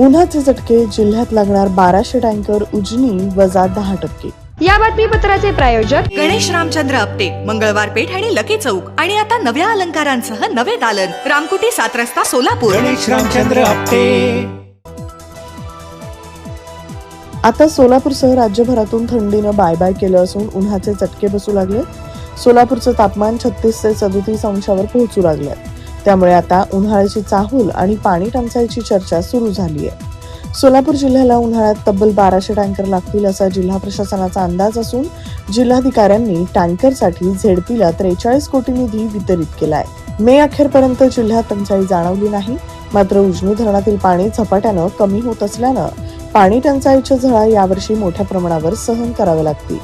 उन्हाचे झटके जिल्ह्यात लागणार बाराशे टँकर उजनी वजा दहा टक्के. या बातमीपत्राचे प्रायोजक गणेश रामचंद्र आपटे मंगळवार पेठ आणि लकी चौक. आणि आता नव्या अलंकारांसह नवे दालन. रामकुटी सात रस्ता सोलापूर. गणेश रामचंद्र आपटे. आता सोलापूरसह राज्यभरातून थंडीनं बाय बाय केलं असून उन्हाचे चटके बसू लागले. सोलापूरचं तापमान छत्तीस ते सदोतीस अंशावर पोहोचू लागले त्यामुळे आता उन्हाळ्याची चाहूल आणि पाणी टंचाईची चर्चा सुरू झाली आहे सोलापूर जिल्ह्याला उन्हाळ्यात तब्बल बाराशे टँकर लागतील असा जिल्हा प्रशासनाचा अंदाज असून जिल्हाधिकाऱ्यांनी टँकरसाठी झेडपीला त्रेचाळीस कोटी निधी वितरित केलाय. मे अखेरपर्यंत जिल्ह्यात टंचाई जाणवली नाही मात्र उजनी धरणातील पाणी झपाट्यानं कमी होत असल्यानं पाणी टंचाईच्या झळा यावर्षी मोठ्या प्रमाणावर सहन कराव्या लागतील.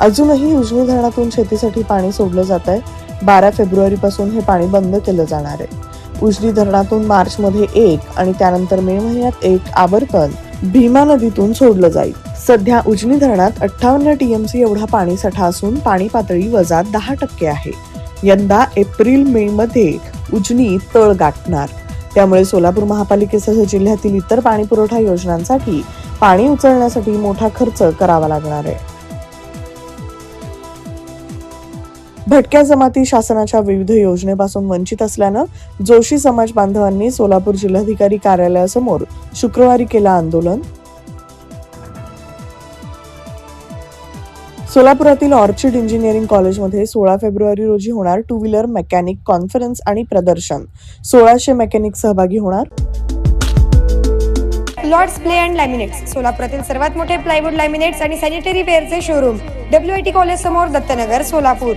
अजूनही उजनी धरणातून शेतीसाठी पाणी सोडलं जात आहे बारा फेब्रुवारीपासून हे पाणी बंद केलं जाणार आहे. उजनी धरणातून मार्चमध्ये एक आणि त्यानंतर मे महिन्यात एक आवर्तन भीमा नदीतून सोडलं जाईल. सध्या उजनी धरणात अठ्ठावन्न टीएमसी एवढा पाणीसाठा असून पाणी पातळी वजा दहा टक्के आहे. यंदा एप्रिल मे मध्ये उजनी तळ गाठणार. त्यामुळे सोलापूर महापालिकेसह जिल्ह्यातील इतर पाणी पुरवठा योजनांसाठी पाणी उचलण्यासाठी मोठा खर्च करावा लागणार आहे. भटक्या जमाती शासनाच्या विविध योजनेपासून वंचित असल्यानं जोशी समाज बांधवांनी सोलापूर जिल्हाधिकारी कार्यालयासमोर शुक्रवारी केलं आंदोलन. सोलापुरातील ऑर्चिड इंजिनिअरिंग कॉलेजमध्ये सोळा फेब्रुवारी रोजी होणार टू व्हीलर मेकॅनिक कॉन्फरन्स आणि प्रदर्शन. सोळाशे मेकॅनिक सहभागी होणार. लॉर्ड्स प्ले अँड लॅमिनेट्स सोलापुरातील सर्वात मोठे प्लायवूड लॅमिनेट्स आणि sanitary वेअरचे showroom. W I T college समोर दत्तनगर सोलापूर.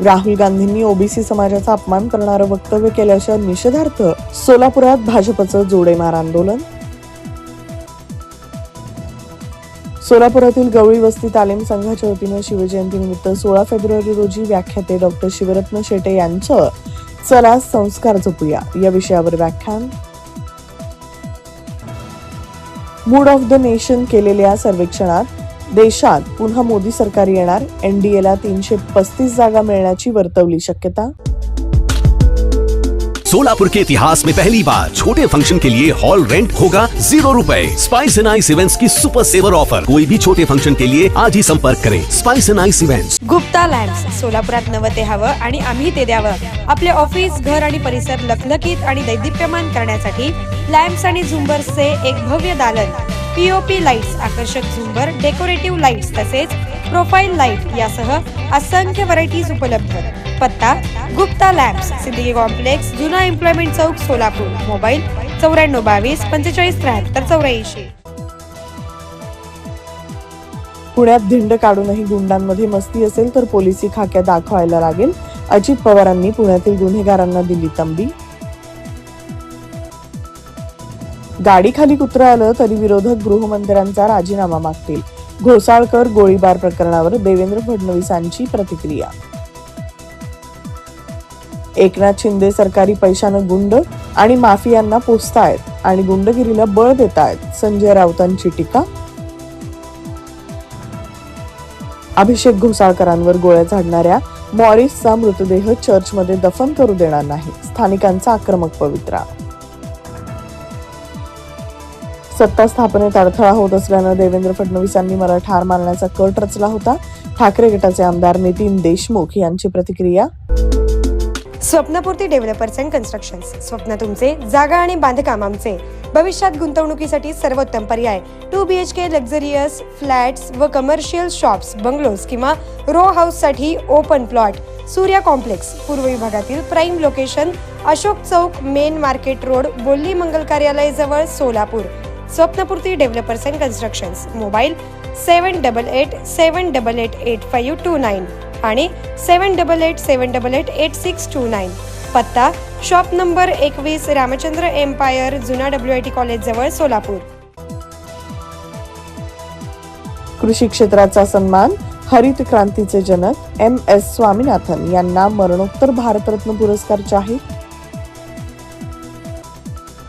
राहुल गांधींनी ओबीसी समाजाचा अपमान करणारं वक्तव्य केल्याच्या निषेधार्थ सोलापुरात भाजपचं जोडेमार आंदोलन. सोलापुरातील गवळी वस्ती तालीम संघाच्या वतीनं शिवजयंतीनिमित्त सोळा फेब्रुवारी रोजी व्याख्याते डॉक्टर शिवरत्न शेटे यांचं चला संस्कार जपूया. या विषयावर व्याख्यान. मूड ऑफ द नेशन केलेल्या सर्वेक्षणात देशात पुन्हा मोदी सरकार येणार. एनडीएला तीनशे पस्तीस जागा मिळण्याची वर्तवली शक्यता. सोलापुर के इतिहास में पहली बार छोटे फंक्शन के लिए हॉल रेंट होगा जीरो रुपए. स्पाइस एंड आइस इवेंट्स की सुपर सेवर ऑफर कोई भी छोटे फंक्शन के लिए आज ही संपर्क करें. Spice and ice events Gupta lamps सोलापुरात नवं ते हवं आणि आम्ही ते द्यावं. आपले ऑफिस घर आणि परिसर लखलखीत आणि दैदिप्यमान करण्यासाठी लॅम्प्स आणि झुंबर्सचे एक भव्य दालन. पीओपी लाईट्स आकर्षक झुंबर डेकोरेटिव्ह लाईट्स तसेच प्रोफाईल लाइट यासह असंख्य व्हरायटीज उपलब्ध. पत्ता गुप्ता लॅब्स सिद्दीकी कॉम्प्लेक्स जुना एम्प्लॉयमेंट चौक सोलापूर. मोबाईल चौऱ्याण्णव बावीस पंचेचाळीस त्र्याहत्तर चौऱ्याऐंशी. पुण्यात धिंड काढूनही गुंडांमध्ये मस्ती असेल तर पोलिसी खाक्या दाखवायला लागेल. अजित पवारांनी पुण्यातील गुन्हेगारांना दिली तंबी. गाडीखाली कुत्रं आलं तरी विरोधक गृहमंत्र्यांचा राजीनामा मागतील. घोसाळकर गोळीबार प्रकरणावर देवेंद्र फडणवीसांची प्रतिक्रिया. एकनाथ शिंदे सरकारी पैशानं गुंड आणि माफियांना पोचतायत आणि गुंडगिरीला बळ देतायत. संजय राऊतांची टीका. अभिषेक घोसाळकरांवर गोळ्या झाडणाऱ्या मॉरिसचा मृतदेह चर्चमध्ये दफन करू देणार नाही. स्थानिकांचा आक्रमक पवित्रा सत्ता स्थापनेत अडथळा होत असल्यानं देवेंद्र फडणवीसांनी मला ठार मारण्याचा कट रचला होता. ठाकरे गटाचे आमदार नितीन देशमुख यांची प्रतिक्रिया. स्वप्नपूर्ती डेव्हलपर्स अँड कन्स्ट्रक्शन स्वप्न तुमचे जागा आणि बांधकाम आमचे. भविष्यात गुंतवणुकीसाठी सर्वोत्तम पर्याय. Two B H K luxurious flats व कमर्शियल शॉप्स बंगलोज किंवा रो हाऊससाठी ओपन प्लॉट सूर्या कॉम्प्लेक्स पूर्व विभागातील प्राईम लोकेशन अशोक चौक main market road Bolli Mangal कार्यालयाजवळ Solapur. Swapnapurti developers and constructions mobile seven double eight seven double eight eight five two nine आणि seven double eight seven double eight eight six two nine. पत्ता shop number एकवीस Ramchandra empire जुना W I T college जवळ सोलापूर. कृषी क्षेत्राचा सन्मान हरित क्रांतीचे जनक एम एस स्वामीनाथन यांना मरणोत्तर भारतरत्न पुरस्कार जाहीर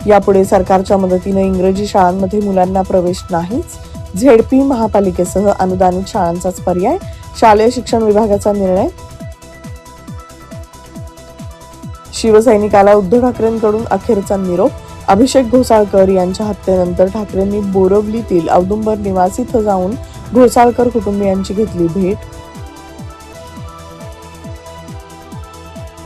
यापुढे सरकारच्या मदतीने इंग्रजी शाळांमध्ये मुलांना प्रवेश नाहीच. झेडपी महापालिकेसह अनुदानित शाळांचाच पर्याय. शालेय शिक्षण विभागाचा निर्णय. शिवसैनिकाला उद्धव ठाकरेंकडून अखेरचा निरोप. अभिषेक घोसाळकर यांच्या हत्येनंतर ठाकरेंनी बोरवलीतील औदुंबर निवास इथं जाऊन घोसाळकर कुटुंबियांची घेतली भेट.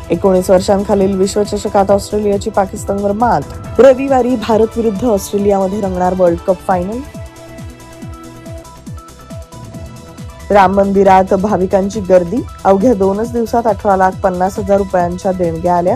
एकोणीस वर्षांखालील विश्वचषकात ऑस्ट्रेलियाची पाकिस्तानवर मात. रविवारी भारत विरुद्ध ऑस्ट्रेलियामध्ये रंगणार वर्ल्ड कप फायनल. राम मंदिरात भाविकांची गर्दी. अवघ्या दोनच दिवसात अठरा लाख पन्नास हजार रुपयांच्या देणग्या आल्या.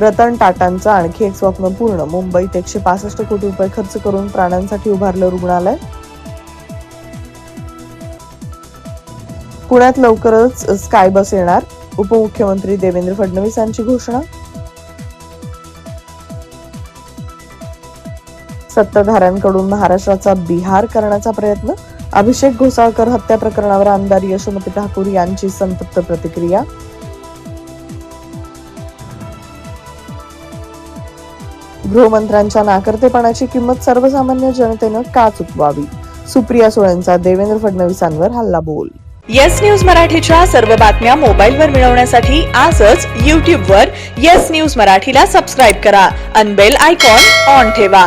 रतन टाटांचं आणखी एक स्वप्न पूर्ण. मुंबईत एकशे पासष्ट कोटी रुपये खर्च करून प्राण्यांसाठी उभारलं रुग्णालय. पुण्यात लवकरच स्काय बस येणार. उपमुख्यमंत्री देवेंद्र फडणवीसांची घोषणा. सत्ताधाऱ्यांकडून महाराष्ट्राचा बिहार करण्याचा प्रयत्न. अभिषेक घोसाळकर हत्या प्रकरणावर आमदार यशोमती ठाकूर यांची संतप्त प्रतिक्रिया. गृहमंत्र्यांच्या नाकर्तेपणाची किंमत सर्वसामान्य जनतेनं का चुकवावी? सुप्रिया सुळेंचा देवेंद्र फडणवीसांवर हल्ला बोल येस न्यूज मराठीच्या सर्व बातम्या मोबाईलवर मिळवण्यासाठी आजच यूट्यूबवर येस न्यूज मराठीला सबस्क्राईब करा. अनबेल आयकॉन ऑन ठेवा.